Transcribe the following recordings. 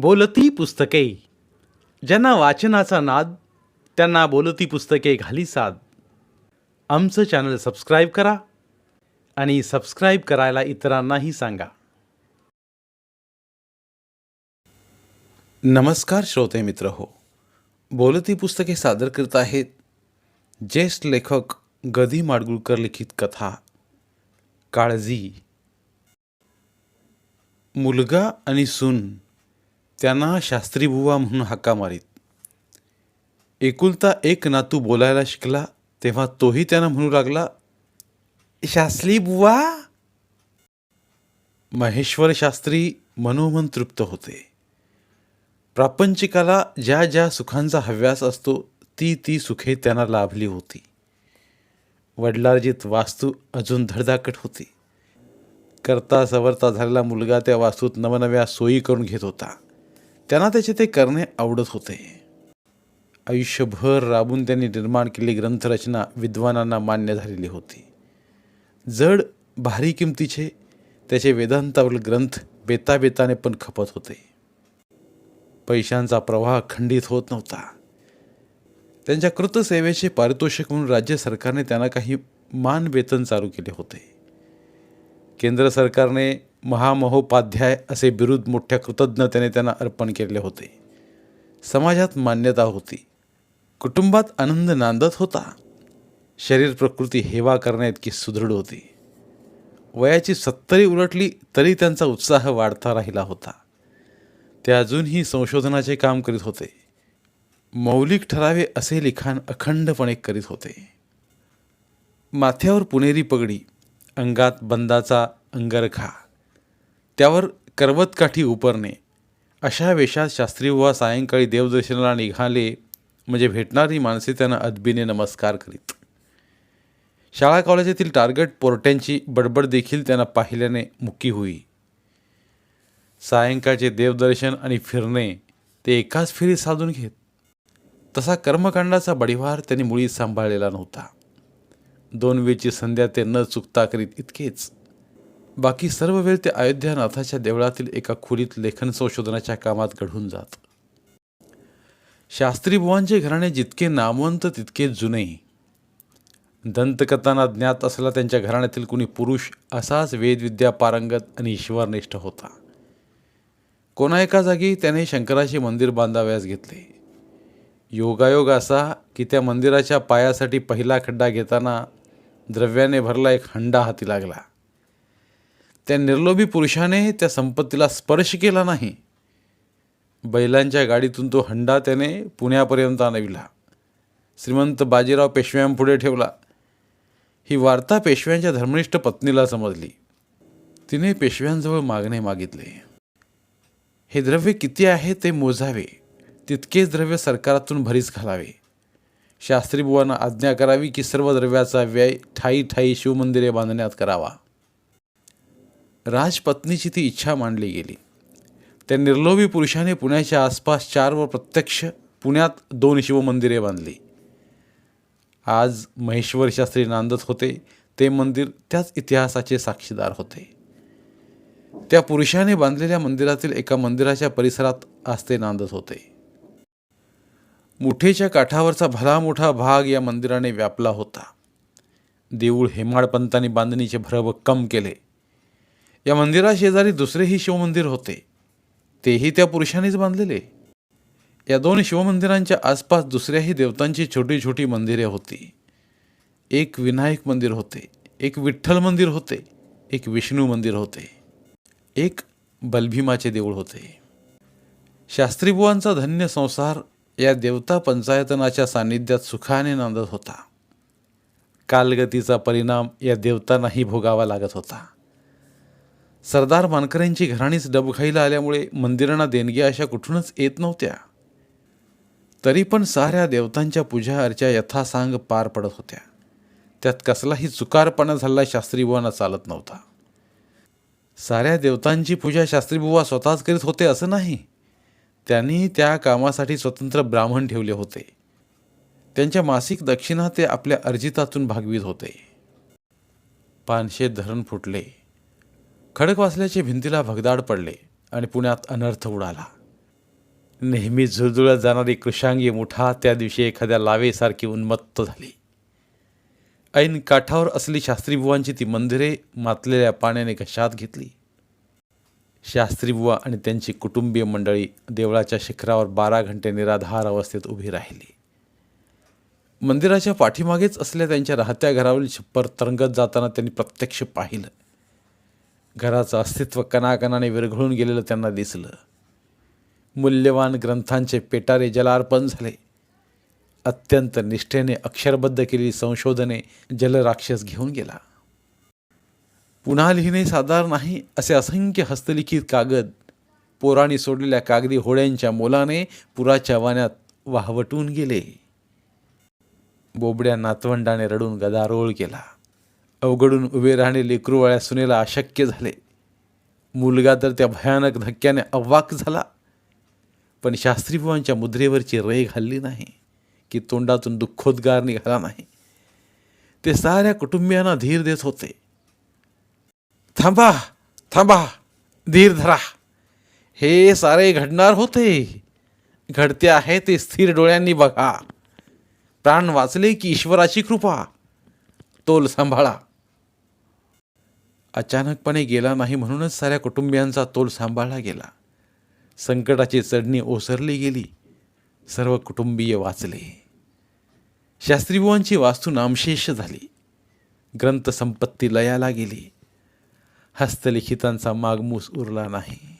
बोलती पुस्तके. ज्यांना वाचनाचा नाद त्यांना बोलती पुस्तके घाली साद. आमचं चॅनल सबस्क्राईब करा आणि सबस्क्राईब करायला इतरांनाही सांगा. नमस्कार श्रोते मित्र हो. बोलती पुस्तके सादर करत आहेत ज्येष्ठ लेखक गदी माडगुळकर लिखित कथा काळजी. मुलगा आणि सून त्यांना शास्त्रीबुवा म्हणून हाका मारीत. एकुलता एक नातू बोलायला शिकला तेव्हा तोही त्यांना म्हणू लागला शास्त्री बुवा? महेश्वर शास्त्री मनोमन तृप्त होते. प्रापंचिकाला ज्या ज्या सुखांचा हव्यास असतो ती ती सुखे त्यांना लाभली होती. वडिलार्जित वास्तू अजून धडधाकट होती. करता सवरता झालेला मुलगा त्या वास्तूत नवनव्या सोयी करून घेत होता. त्यांना त्याचे ते करणे आवडत होते. आयुष्यभर राबून त्यांनी निर्माण केलेली ग्रंथरचना विद्वानांना मान्य झालेली होती. जड भारी किमतीचे त्याचे वेदांतावरील ग्रंथ बेताबेताने पण खपत होते. पैशांचा प्रवाह खंडित होत नव्हता. त्यांच्या कृतसेवेचे पारितोषिक म्हणून राज्य सरकारने त्यांना काही मान वेतन चालू केले होते. केंद्र सरकारने महामहोपाध्याय असे बिरुद मोठ्या कृतज्ञतेने त्यांना अर्पण केले होते. समाजात मान्यता होती. कुटुंबात आनंद नांदत होता. शरीर प्रकृती हेवा करण्याइतकी सुदृढ होती. वयाची सत्तरी उलटली तरी त्यांचा उत्साह वाढता राहिला होता. ते अजूनही संशोधनाचे काम करीत होते. मौलिक ठरावे असे लिखाण अखंडपणे करीत होते. माथ्यावर पुणेरी पगडी अंगात बंदाचा अंगरखा त्यावर करवतकाठी उपरणे. अशा वेशात शास्त्रीबुवा सायंकाळी देवदर्शनाला निघाले म्हणजे भेटणारी माणसे त्यांना अदबीने नमस्कार करीत. शाळा कॉलेजातील टार्गेट पोरट्यांची बडबड देखील त्यांना पाहिल्याने मुकी होई. सायंकाळचे देवदर्शन आणि फिरणे ते एकाच फेरीत साधून घेत. तसा कर्मकांडाचा बडिवार त्यांनी मुळीच सांभाळलेला नव्हता. दोन वेळची संध्या ते न चुकता करीत इतकेच. बाकी सर्व वेळ ते अयोध्यानाथाच्या देवळातील एका खोलीत लेखन संशोधनाच्या कामात घडून जात. शास्त्रीबुवांचे घराणे जितके नामवंत तितके जुने. दंतकथांना ज्ञात असलेला त्यांच्या घराण्यातील कुणी पुरुष असाच वेदविद्या पारंगत आणि ईश्वरनिष्ठ होता. कोणा एका जागी त्याने शंकराचे मंदिर बांधाव्यास घेतले. योगायोग असा की त्या मंदिराच्या पायासाठी पहिला खड्डा घेताना द्रव्याने भरला एक हंडा हाती लागला. त्या निर्लोभी पुरुषाने त्या संपत्तीला स्पर्श केला नाही. बैलांच्या गाडीतून तो हंडा त्याने पुण्यापर्यंत आणविला. श्रीमंत बाजीराव पेशव्यांपुढे ठेवला. ही वार्ता पेशव्यांच्या धर्मनिष्ठ पत्नीला समजली. तिने पेशव्यांजवळ मागणे मागितले. हे द्रव्य किती आहे ते मोजावे. तितकेच द्रव्य सरकारातून भरीस घालावे. शास्त्रीबुवांना आज्ञा करावी की सर्व द्रव्याचा व्यय ठाई ठाई शिवमंदिरे बांधण्यात करावा. राजपत्नीची ती इच्छा मांडली गेली. त्या निर्लोभी पुरुषाने पुण्याच्या आसपास चार व प्रत्यक्ष पुण्यात दोन शिवमंदिरे बांधली. आज महेश्वर शास्त्री नांदत होते. ते मंदिर त्याच इतिहासाचे साक्षीदार होते. त्या पुरुषाने बांधलेल्या मंदिरातील एका मंदिराच्या परिसरात आज ते नांदत होते. मुठेच्या काठावरचा भला मोठा भाग या मंदिराने व्यापला होता. देऊळ हेमाडपंतांनी बांधणीचे भरभक्कम केले. या मंदिराशेजारी दुसरेही शिवमंदिर होते. तेही त्या पुरुषानेच बांधलेले. या दोन शिवमंदिरांच्या आसपास दुसऱ्याही देवतांची छोटी छोटी मंदिरे होती. एक विनायक मंदिर होते एक विठ्ठल मंदिर होते एक विष्णू मंदिर होते एक बलभीमाचे देऊळ होते. शास्त्रीबुवांचा धन्य संसार या देवता पंचायतनाच्या सान्निध्यात सुखाने नांदत होता. कालगतीचा परिणाम या देवतांनाही भोगावा लागत होता. सरदार मानकऱ्यांची घराणीच डबघाईला आल्यामुळे मंदिरांना देणग्या अशा कुठूनच येत नव्हत्या. तरी पण साऱ्या देवतांच्या पूजा अर्चा यथासांग पार पडत होत्या. त्यात कसलाही चुकारपणा झाला शास्त्रीबुवांना चालत नव्हता. साऱ्या देवतांची पूजा शास्त्रीबुवा स्वतःच करीत होते असं नाही. त्यांनी त्या कामासाठी स्वतंत्र ब्राह्मण ठेवले होते. त्यांच्या मासिक दक्षिणा ते आपल्या अर्जितातून भागवीत होते. पानशे धरण फुटले. खडकवासल्याचे भिंतीला भगदाड पडले आणि पुण्यात अनर्थ उडाला. नेहमी झुळझुळत जाणारी कृषांगी मुठा त्या दिवशी एखाद्या लावेसारखी उन्मत्त झाली. ऐन काठावर असली शास्त्रीबुवांची ती मंदिरे मातलेल्या पाण्याने घशात घेतली. शास्त्रीबुवा आणि त्यांची कुटुंबीय मंडळी देवळाच्या शिखरावर बारा घंटे निराधार अवस्थेत उभी राहिली. मंदिराच्या पाठीमागेच असल्या त्यांच्या राहत्या घरावरील छप्पर तरंगत जाताना त्यांनी प्रत्यक्ष पाहिलं. घराचं अस्तित्व कणाकणाने विरघळून गेलेलं त्यांना दिसलं. मूल्यवान ग्रंथांचे पेटारे जलार्पण झाले. अत्यंत निष्ठेने अक्षरबद्ध केलेली संशोधने जलराक्षस घेऊन गेला. पुन्हा लिहिणे साधारण नाही असे असंख्य हस्तलिखित कागद पोराणी सोडलेल्या कागदी होड्यांच्या मोलाने पुराच्या वाण्यात वाहवटून गेले. बोबड्या नातवंडाने रडून गदारोळ केला. अवघडून उभे राहणे लेकरूवाळ्या सुनेला अशक्य झाले. मुलगा तर त्या भयानक धक्क्याने अवाक झाला. पण शास्त्रीबुवांच्या मुद्रेवरची रे घालली नाही की तोंडातून दुःखोद्गार निघाला नाही. ते साऱ्या कुटुंबियांना धीर देत होते. थांबा थांबा धीर धरा. हे सारे घडणार होते. घडते आहे ते स्थिर डोळ्यांनी बघा. प्राण वाचले की ईश्वराची कृपा. तोल सांभाळा. अचानकपणे गेला नाही म्हणूनच साऱ्या कुटुंबियांचा तोल सांभाळला गेला. संकटाची चढणी ओसरली गेली. सर्व कुटुंबीय वाचले. शास्त्रीबुवांची वास्तू नामशेष झाली. ग्रंथसंपत्ती लयाला गेली. हस्तलिखितांचा मागमूस उरला नाही.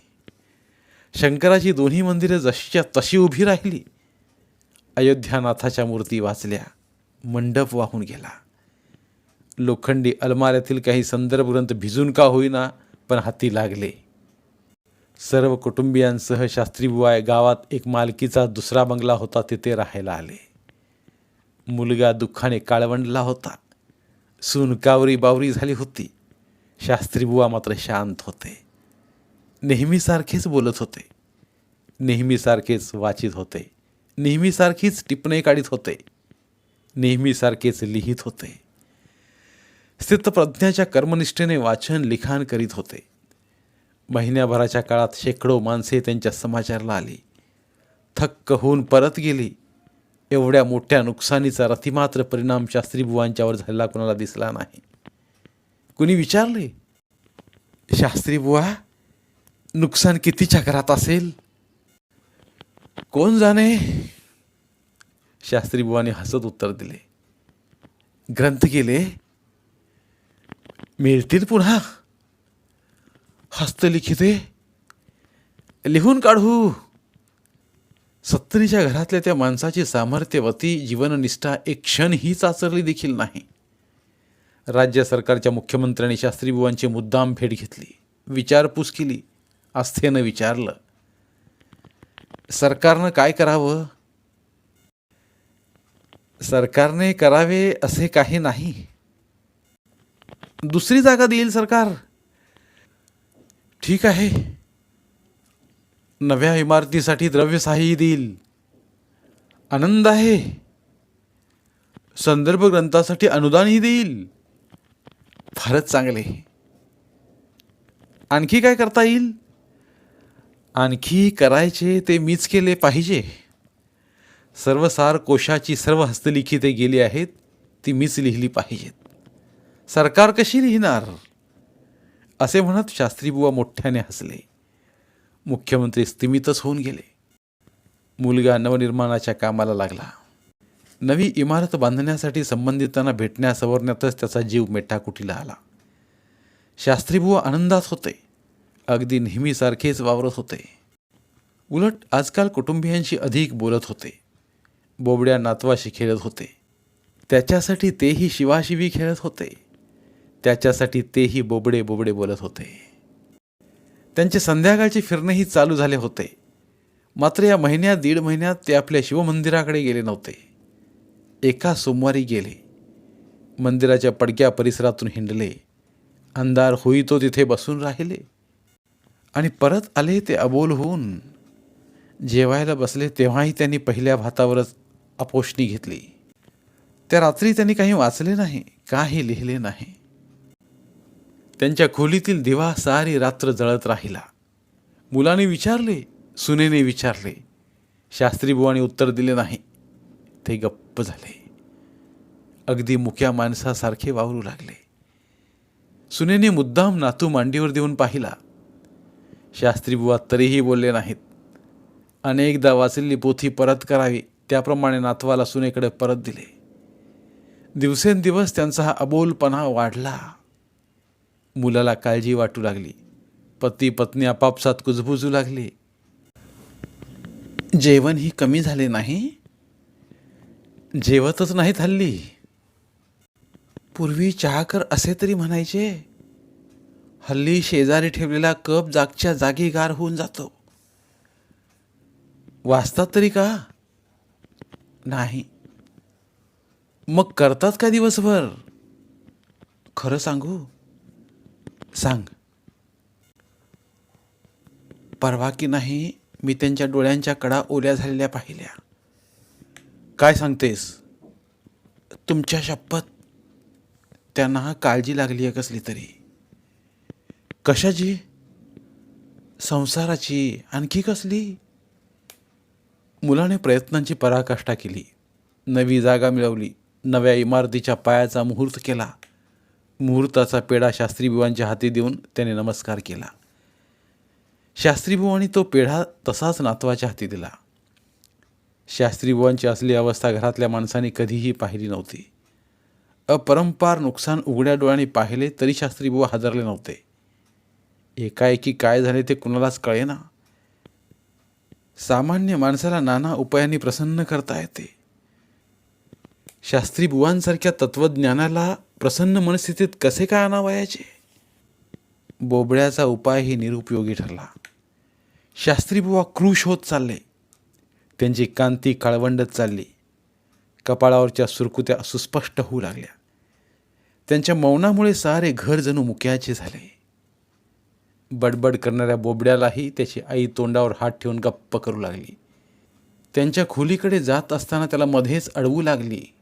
शंकराची दोन्ही मंदिरे जशीच्या तशी उभी राहिली. अयोध्यानाथाच्या मूर्ती वाचल्या. मंडप वाहून गेला. लोखंडी अलमाऱ्यातील काही संदर्भ ग्रंथ भिजून का होईना पण हाती लागले. सर्व कुटुंबियांसह शास्त्रीबुवाय गावात एक मालकीचा दुसरा बंगला होता तिथे राहायला आले. मुलगा दुःखाने काळवंडला होता. सून कावरी बावरी झाली होती. शास्त्रीबुवा मात्र शांत होते. नेहमीसारखेच बोलत होते. नेहमीसारखेच वाचित होते. नेहमीसारखीच टिपणे काढीत होते. नेहमीसारखेच लिहित होते. स्थितप्रज्ञाच्या कर्मनिष्ठेने वाचन लिखाण करीत होते. महिन्याभराच्या काळात शेकडो माणसे त्यांच्या समाचारला आली. थक्क होऊन परत गेली. एवढ्या मोठ्या नुकसानीचा रतिमात्र परिणाम शास्त्रीबुवांच्यावर झालेला कोणाला दिसला नाही. कुणी विचारले शास्त्रीबुवा नुकसान कितीच्या घरात असेल? कोण जाणे? शास्त्रीबुवाने हसत उत्तर दिले ग्रंथ गेले मिळतील पुन्हा. हस्तलिखिते लिहून काढू. सत्तरीच्या घरातल्या त्या माणसाची सामर्थ्यवती जीवननिष्ठा एक क्षणही चाचरली देखील नाही. राज्य सरकारच्या मुख्यमंत्र्यांनी शास्त्रीबुवांची मुद्दाम भेट घेतली. विचारपूस केली. आस्थेनं विचारलं. सरकारनं काय करावं? सरकारने करावे असे काही नाही. दुसरी जागा देईल सरकार. ठीक आहे. नव्या इमारतीसाठी द्रव्यसहाय्य देईल. आनंद आहे. संदर्भ ग्रंथासाठी अनुदानही देईल. फारच चांगले. आणखी काय करता येईल? आणखी करायचे ते मीच केले पाहिजे. सर्वसार कोशाची सर्व हस्तलिखिते गेली आहेत ती मीच लिहिली पाहिजेत. सरकार कशी लिहिणार? असे म्हणत शास्त्रीबुवा मोठ्याने हसले. मुख्यमंत्री स्तिमितच होऊन गेले. मुलगा नवनिर्माणाच्या कामाला लागला. नवी इमारत बांधण्यासाठी संबंधितांना भेटण्या सवरण्यातच त्याचा जीव मेटाकुटीला आला. शास्त्रीबुवा आनंदात होते. अगदी नेहमीसारखेच वावरत होते. उलट आजकाल कुटुंबियांशी अधिक बोलत होते. बोबड्या नातवाशी खेळत होते. त्याच्यासाठी तेही शिवाशिवी खेळत होते. त्याच्यासाठी तेही बोबडे बोबडे बोलत होते. त्यांचे संध्याकाळचे फिरणेही चालू झाले होते. मात्र या महिन्यात दीड महिन्यात ते आपल्या शिवमंदिराकडे गेले नव्हते. एका सोमवारी गेले. मंदिराच्या पडक्या परिसरातून हिंडले. अंधार होई तो तिथे बसून राहिले. आणि परत आले ते अबोल होऊन. जेवायला बसले तेव्हाही त्यांनी पहिल्या भातावरच अपोषणी घेतली. त्या रात्री त्यांनी काही वाचले नाही काही लिहिले नाही. त्यांच्या खोलीतील दिवा सारी रात्र जळत राहिला. मुलाने विचारले सुनेने विचारले शास्त्रीबुवाने उत्तर दिले नाही. ते गप्प झाले. अगदी मुक्या माणसासारखे वावरू लागले. सुनेने मुद्दाम नातू मांडीवर देऊन पाहिला. शास्त्रीबुवा तरीही बोलले नाहीत. अनेकदा वाचलेली पोथी परत करावी त्याप्रमाणे नातवाला सुनेकडे परत दिले. दिवसेंदिवस त्यांचा हा अबोलपणा वाढला. मुलाला काळजी वाटू लागली. पती पत्नी आपापसात कुजबुजू लागली. जेवण ही कमी झाले नाही? जेवतच नाहीत हल्ली पूर्वी चहा कर असे तरी म्हणायचे. हल्ली शेजारी ठेवलेला कप जागच्या जागी गार होऊन जातो. वाचतात तरी का? नाही. मग करतात का दिवसभर? खरं सांगू? सांग. परवा की नाही मी त्यांच्या डोळ्यांच्या कडा ओल्या झालेल्या पाहिल्या. काय सांगतेस? तुमच्या शपथ. त्यांना काळजी लागली आहे कसली तरी. कशाची? संसाराची आणखी कसली? मुलाने प्रयत्नांची पराकाष्ठा केली. नवी जागा मिळवली. नव्या इमारतीच्या पायाचा मुहूर्त केला. मुहूर्ताचा पेढा शास्त्रीबुवांच्या हाती देऊन त्याने नमस्कार केला. शास्त्रीबुवांनी तो पेढा तसाच नातवाच्या हाती दिला. शास्त्रीबुवांची असली अवस्था घरातल्या माणसांनी कधीही पाहिली नव्हती. अपरंपार नुकसान उघड्या डोळ्यांनी पाहिले तरी शास्त्रीबुवा हादरले नव्हते. एकाएकी काय झाले ते कुणालाच कळेना. सामान्य माणसाला नाना उपायांनी प्रसन्न करता येते. शास्त्री बुवांसारख्या तत्वज्ञानाला प्रसन्न मनस्थितीत कसे काय आणावयाचे? बोबड्याचा उपायही निरुपयोगी ठरला. शास्त्री बुवा क्रूश होत चालले. त्यांची कांती काळवंडत चालली. कपाळावरच्या सुरकुत्या सुस्पष्ट होऊ लागल्या. त्यांच्या मौनामुळे सारे घर जणू मुक्याचे झाले. बडबड करणाऱ्या बोबड्यालाही त्याची आई तोंडावर हात ठेवून गप्प करू लागली. त्यांच्या खोलीकडे जात असताना त्याला मध्येच अडवू लागली.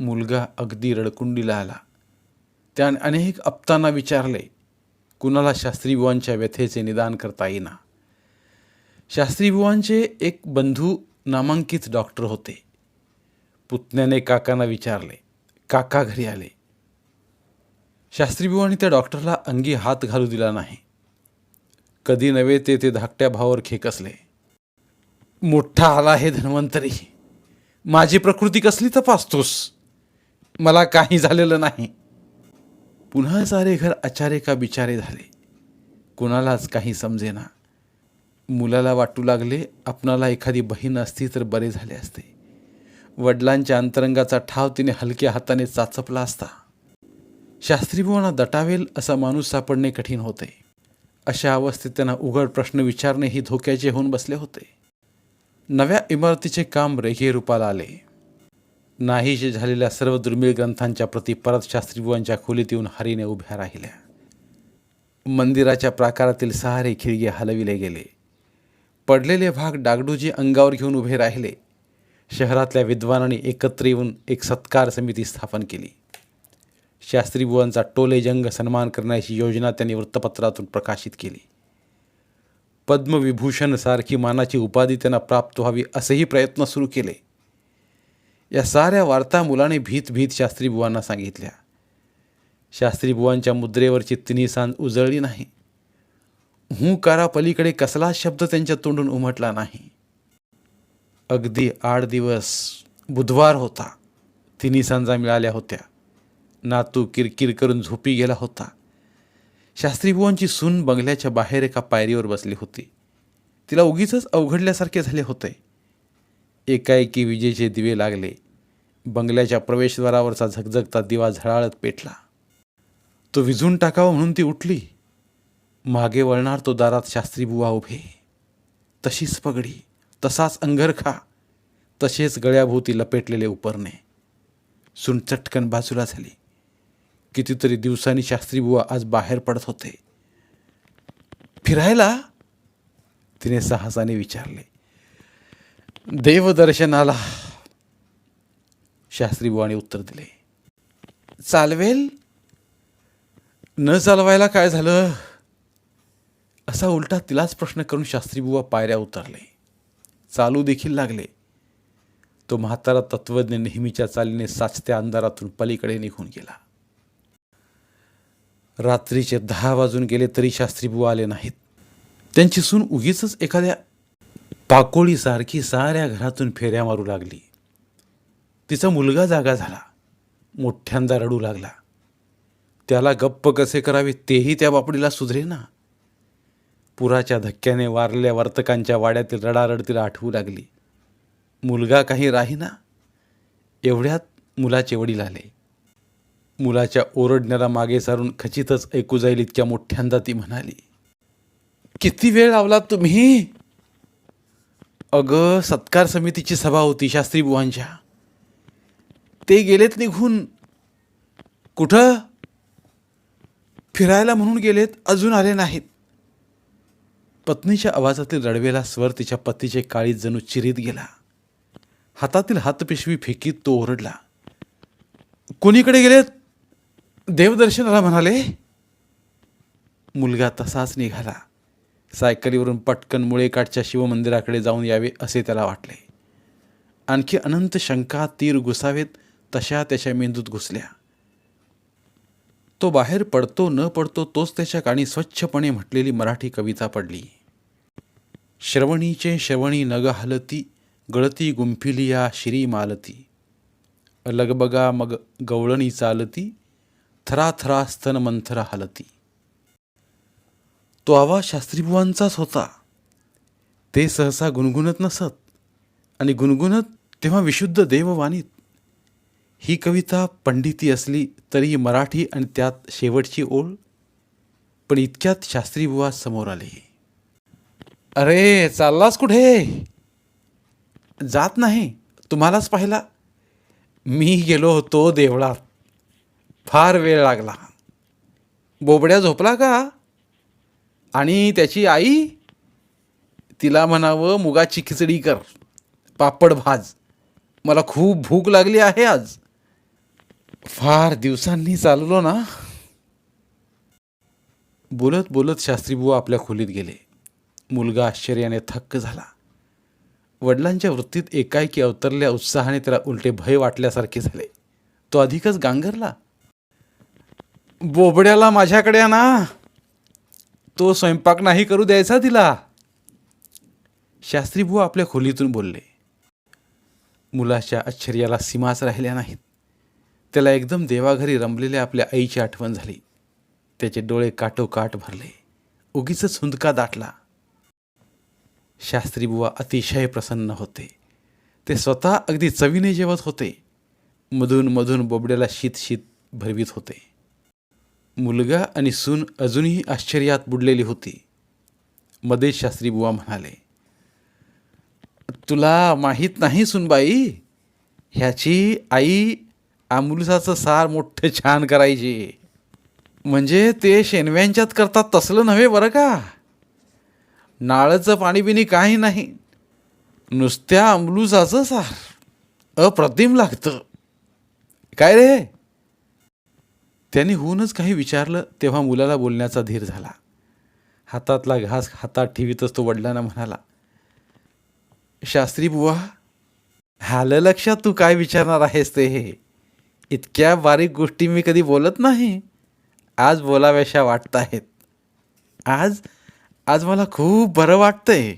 मुलगा अगदी रडकुंडीला आला. त्याने अनेक आप्तांना विचारले कुणाला शास्त्रीबुवांच्या व्यथेचे निदान करता येईना? शास्त्रीबुवांचे एक बंधू नामांकित डॉक्टर होते. पुतण्याने काकांना विचारले काका घरी आले? शास्त्रीबुवांनी त्या डॉक्टरला अंगी हात घालू दिला नाही. कधी नव्हे ते ते धाकट्या भावावर खेकसले मोठा आला हे धन्वंतरी माझी प्रकृती कसली तपासतोस? मला काही झालेलं नाही. पुन्हा सारे घर अचारे का बिचारे झाले? कुणालाच काही समजेना. मुलाला वाटू लागले आपणाला एखादी बहीण असती तर बरे झाले असते. वडिलांच्या अंतरंगाचा ठाव तिने हलक्या हाताने चाचपला असता. शास्त्रीभुवांना दटावेल असा माणूस सापडणे कठीण होते. अशा अवस्थेत त्यांना उघड प्रश्न विचारणे ही धोक्याचे होऊन बसले होते. नव्या इमारतीचे काम रेघे रूपाला आले. नाहीसे झालेल्या सर्व दुर्मिळ ग्रंथांच्या प्रती परत शास्त्रीबुवांच्या खोलीत येऊन हरीने उभ्या राहिल्या. मंदिराच्या प्राकारातील सहारे खिळगे हलविले गेले. पडलेले भाग डागडूजी अंगावर घेऊन उभे राहिले. शहरातल्या विद्वानांनी एकत्र येऊन एक सत्कार समिती स्थापन केली. शास्त्रीबुवांचा टोले जंग सन्मान करण्याची योजना त्यांनी वृत्तपत्रातून प्रकाशित केली. पद्मविभूषण सारखी मानाची उपाधी त्यांना प्राप्त व्हावी असेही प्रयत्न सुरू केले. या साऱ्या वार्ता मुलाने भीत भीत शास्त्रीबुवांना सांगितल्या. शास्त्रीबुवांच्या मुद्रेवरची तिन्ही सांज उजळली नाही. हू कसला पलीकडे कसलाच शब्द त्यांच्या तोंडून उमटला नाही. अगदी आठ दिवस बुधवार होता. तिन्ही सांजा मिळाल्या होत्या. नातू किरकिर करून झोपी गेला होता. शास्त्रीबुवांची सून बंगल्याच्या बाहेर एका पायरीवर बसली होती. तिला उगीच अवघडल्यासारखे झाले होते. एकाएकी विजेचे दिवे लागले. बंगल्याच्या प्रवेशद्वारावरचा झगझगता दिवा झळाळत पेटला. तो विझून टाकावा म्हणून ती उठली. मागे वळणार तो दारात शास्त्रीबुवा उभे. तशीच पगडी तसाच अंगरखा तसेच गळ्याभोवती लपेटलेले उपरणे. सून चटकन बाजूला झाली. कितीतरी दिवसांनी शास्त्रीबुवा आज बाहेर पडत होते. फिरायला? तिने साहसाने विचारले. देवदर्शनाला शास्त्रीबुवाने उत्तर दिले चालवेल न चालवायला काय झालं असा उलटा तिलाच प्रश्न करून शास्त्रीबुवा पायऱ्या उतरले चालू देखील लागले तो म्हातारा तत्वज्ञ नेहमीच्या चालीने साचत्या अंधारातून पलीकडे निघून गेला रात्रीचे दहा वाजून गेले तरी शास्त्रीबुवा आले नाहीत त्यांची सून उगीच एखाद्या पाकोळीसारखी साऱ्या घरातून फेऱ्या मारू लागली. तिचा मुलगा जागा झाला. मोठ्यांदा रडू लागला. त्याला गप्प कसे करावे तेही त्या बापडीला सुधरेना. पुराच्या धक्क्याने वारल्या वर्तकांच्या वाड्यातील रडारड तिला आठवू लागली. मुलगा काही राहीना. एवढ्यात मुलाचे वडील आले. मुलाच्या ओरडण्याला मागे सारून खचितच ऐकू जाईल इतक्या मोठ्यांदा ती म्हणाली किती वेळ लावलात तुम्ही? अगं सत्कार समितीची सभा होती शास्त्री बुवांच्या. ते गेलेत निघून. कुठं? फिरायला म्हणून गेलेत अजून आले नाहीत. पत्नीच्या आवाजातील रडवेला स्वर तिच्या पतीचे काळी जणू चिरीत गेला. हातातील हातपिशवी फेकीत तो ओरडला. कोणीकडे गेलेत? देवदर्शनाला म्हणाले. मुलगा तसाच निघाला. सायकलीवरून पटकन मुळेकाठच्या शिवमंदिराकडे जाऊन यावे असे त्याला वाटले. आणखी अनंत शंका तीर घुसावेत तशा त्याच्या मेंदूत घुसल्या. तो बाहेर पडतो न पडतो तोच त्याच्या काणी स्वच्छपणे म्हटलेली मराठी कविता पडली. श्रवणीचे श्रवणी नग हलती गळती गुंफिलिया श्री शिरी मालती. लगबगा मग गवळणी चालती थरा थरा स्तन मंथरा हलती. तो आवाज शास्त्रीबुवांचाच होता. ते सहसा गुणगुणत नसत आणि गुणगुणत तेव्हा विशुद्ध देववाणीत ही कविता पंडिती असली तरी मराठी आणि त्यात शेवटची ओळ पण इतक्यात शास्त्रीबुवा समोर आले. अरे चाललास कुठे? जात नाही तुम्हालाच पाहिला. मी गेलो होतो देवळात. फार वेळ लागला. बोबड्या झोपला का? आणि त्याची आई तिला म्हणावं मुगाची खिचडी कर पापड भाज. मला खूप भूक लागली आहे आज. फार दिवसांनी चाललो ना. बोलत बोलत शास्त्रीबुवा आपल्या खोलीत गेले. मुलगा आश्चर्याने थक्क झाला. वडिलांच्या वृत्तीत एकाएकी अवतरल्या उत्साहाने त्याला उलटे भय वाटल्यासारखे झाले. तो अधिकच गांगरला. बोबड्याला माझ्याकडे ना तो स्वयंपाक नाही करू द्यायचा तिला. शास्त्रीबुवा आपल्या खोलीतून बोलले. मुलाच्या आश्चर्याला सीमाच राहिल्या नाहीत. त्याला एकदम देवाघरी रमलेल्या आपल्या आईची आठवण झाली. त्याचे डोळे काटोकाट भरले. उगीच हुंदका दाटला. शास्त्रीबुवा अतिशय प्रसन्न होते. ते स्वतः अगदी चवीने जेवत होते. मधून मधून बोबड्याला शीत शीत भरवीत होते. मुलगा आणि सून अजूनही आश्चर्यात बुडलेली होती. मधेश शास्त्री बुवा म्हणाले तुला माहीत नाही सुनबाई ह्याची आई आमुलसाचं सार मोठं छान करायची. म्हणजे ते शेणव्यांच्यात करतात तसलं नव्हे बरं का? नाळचं पाणी बिणी काही नाही. नुसत्या अमलुसाचं सार अप्रतिम लागतं. काय रे? त्याने होऊनच काही विचारलं तेव्हा मुलाला बोलण्याचा धीर झाला. हातातला घास हातात ठेवीतच तो वडिलांना म्हणाला शास्त्री बुवा आलं लक्षात तू काय विचारणार आहेस ते हे? इतक्या बारीक गोष्टी मी कधी बोलत नाही. आज बोलाव्याशा वाटत आहेत. आज आज मला खूप बरं वाटतंय.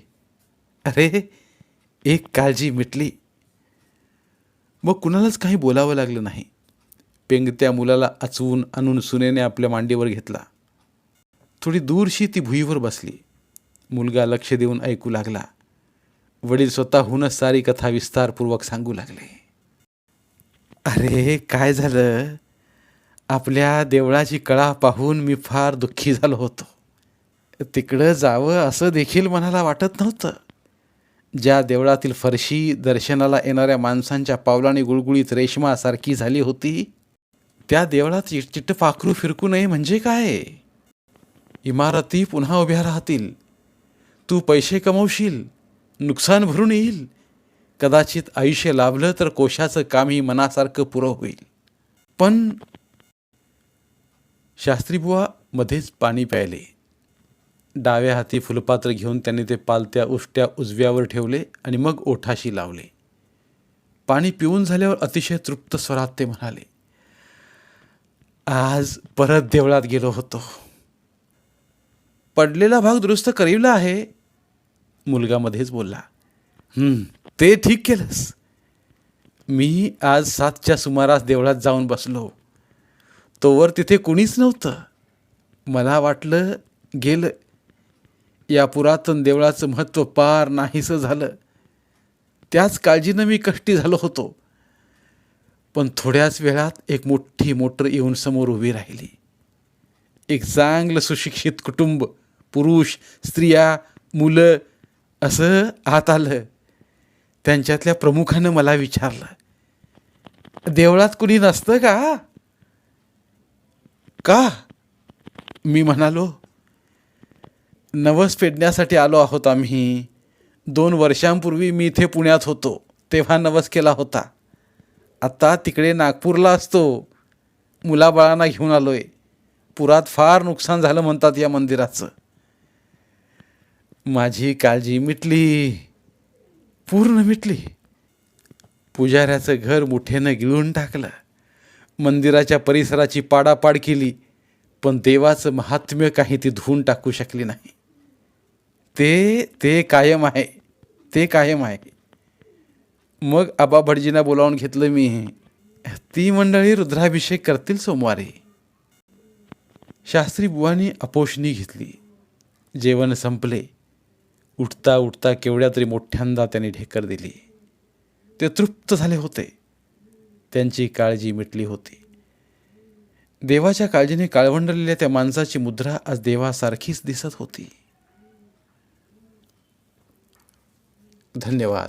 अरे एक काळजी मिटली. मग कुणालाच काही बोलावं लागलं नाही. पेंगत्या मुलाला आचवून आणून सुनेने आपल्या मांडीवर घेतला. थोडी दूरशी ती भुईवर बसली. मुलगा लक्ष देऊन ऐकू लागला. वडील स्वतःहूनच सारी कथा विस्तारपूर्वक सांगू लागले. अरे काय झालं? आपल्या देवळाची कळा पाहून मी फार दुःखी झालो होतो. तिकडं जावं असं देखील मनाला वाटत नव्हतं. ज्या देवळातील फरशी दर्शनाला येणाऱ्या माणसांच्या पावलाने गुळगुळीत रेशमासारखी झाली होती त्या देवळात चिट्ट पाखरू फिरकू नये म्हणजे काय? इमारती पुन्हा उभ्या राहतील. तू पैसे कमवशील नुकसान भरून येईल. कदाचित आयुष्य लाभलं तर कोशाचं कामही मनासारखं पुरं होईल. पण शास्त्रीबुवा मध्येच पाणी प्यायले. डाव्या हाती फुलपात्र घेऊन त्यांनी ते पालत्या उष्ट्या उजव्यावर ठेवले आणि मग ओठाशी लावले. पाणी पिऊन झाल्यावर अतिशय तृप्त स्वरात ते म्हणाले आज परत देवळात गेलो होतो. पडलेला भाग दुरुस्त करीवला आहे मुलगा मध्येच बोलला ते ठीक केलंस. मी आज सातच्या सुमारास देवळात जाऊन बसलो. तोवर तिथे कुणीच नव्हतं. मला वाटलं गेलं. या पुरातन देवळाचं महत्त्व पार नाहीसं झालं. त्याच काळजीनं मी कष्टी झालो होतो. पण थोड्याच वेळात एक मोठी मोटर येऊन समोर उभी राहिली. एक चांगलं सुशिक्षित कुटुंब पुरुष स्त्रिया मुलं असं आत आलं. त्यांच्यातल्या प्रमुखानं मला विचारलं देवळात कुणी नसतं का? का? मी म्हणालो नवस फेडण्यासाठी आलो आहोत आम्ही. दोन वर्षांपूर्वी मी इथे पुण्यात होतो तेव्हा नवस केला होता. आता तिकडे नागपूरला असतो. मुलाबाळांना घेऊन आलो आहे पुरात फार नुकसान झालं म्हणतात या मंदिराचं. माझी काळजी मिटली. पूर्ण मिटली. पुजाऱ्याचं घर मुठेनं गिळून टाकलं. मंदिराच्या परिसराची पाडापाड केली. पण देवाचं महात्म्य काही ती धुवून टाकू शकली नाही. ते ते कायम आहे. ते कायम आहे. मग आबा भटजींना बोलावून घेतलं मी. ती मंडळी रुद्राभिषेक करतील सोमवारी. शास्त्री बुवांनी अपोषणी घेतली. जेवण संपले. उठता उठता केवढ्या तरी मोठ्यांदा त्यांनी ढेकर दिली. ते तृप्त झाले होते. त्यांची काळजी मिटली होती. देवाच्या काळजीने काळवंडलेल्या त्या माणसाची मुद्रा आज देवासारखीच दिसत होती. धन्यवाद.